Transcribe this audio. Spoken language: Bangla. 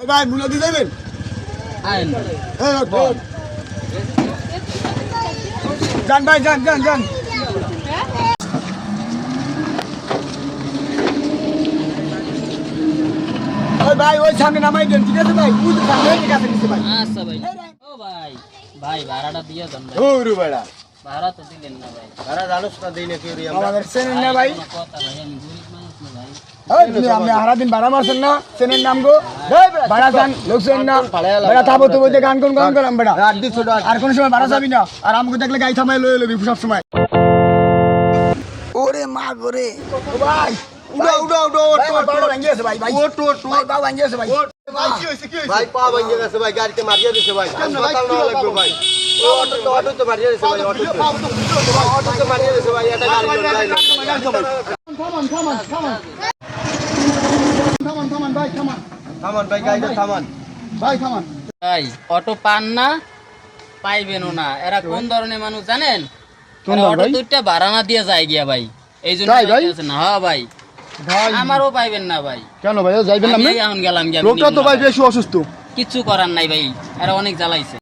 এই ভাই মূল্য দিয়ে দেবেন। যান ভাই যান যান যান। ভাই ওই সামনে নামাই দেন ঠিক আছে ভাই? বুঝতে সামনে ঠিক আছে ভাই। আচ্ছা ভাই। ও ভাই ভাই ভাড়াটা দিয়ে দেন ভাই। ওরে বেড়া। ভাড়া তো দিলেন না ভাই। ভাড়া জানোস না দিই নাকি ওরি আমরা। আমাদের চেনেন না ভাই। কথা ভাই আমি গরিব মানুষ না ভাই ওই তুমি আপনি হারা দিন ভাড়া মারছেন না চেনেন নাম গো ভাড়া চান লোক চেনেন না বেড়া থাবো তো বলতে গান কোন গান করাম বেড়া আর কোন সময় ভাড়া যাবি না আর আমাকে দেখলে গাই থামাই লয়ে লবি সব সময় ওরে মা গোরে ভাই উড়া উড়া উড়া আমার পাউডার ভাঙ্গি আছে ভাই ভাই ওট ওট ভাই পাও ভাঙ্গি আছে ভাই ভাই পা ভাঙে গেছে ভাই গাড়িতে মারিয়ে দিছে ভাই হাসপাতাল না লাগবে ভাই ও অটো তো অটো তো মারিয়ে দিছে ভাই অটো অটো তো মারিয়ে দিছে ভাই এটা গাড়ি থামান থামান থামান থামান থামান ভাই থামান। থামান ভাই গাড়িটা থামান ভাই। থামান। ভাই অটো পান না পাইবেনও না। এরা কোন ধরনের মানুষ জানেন? অটো দুইটা ভাড়া না দিয়ে যায় গিয়া ভাই। এই জন্য না। হ্যাঁ ভাই। ভাই। আমারও পাইবেন না ভাই। কেন ভাই যাইবেন না এখন গেলাম লোকটা তো ভাই ভাই। বেশি অসুস্থ। কিচ্ছু করার নাই ভাই। এরা অনেক জ্বালাইছে।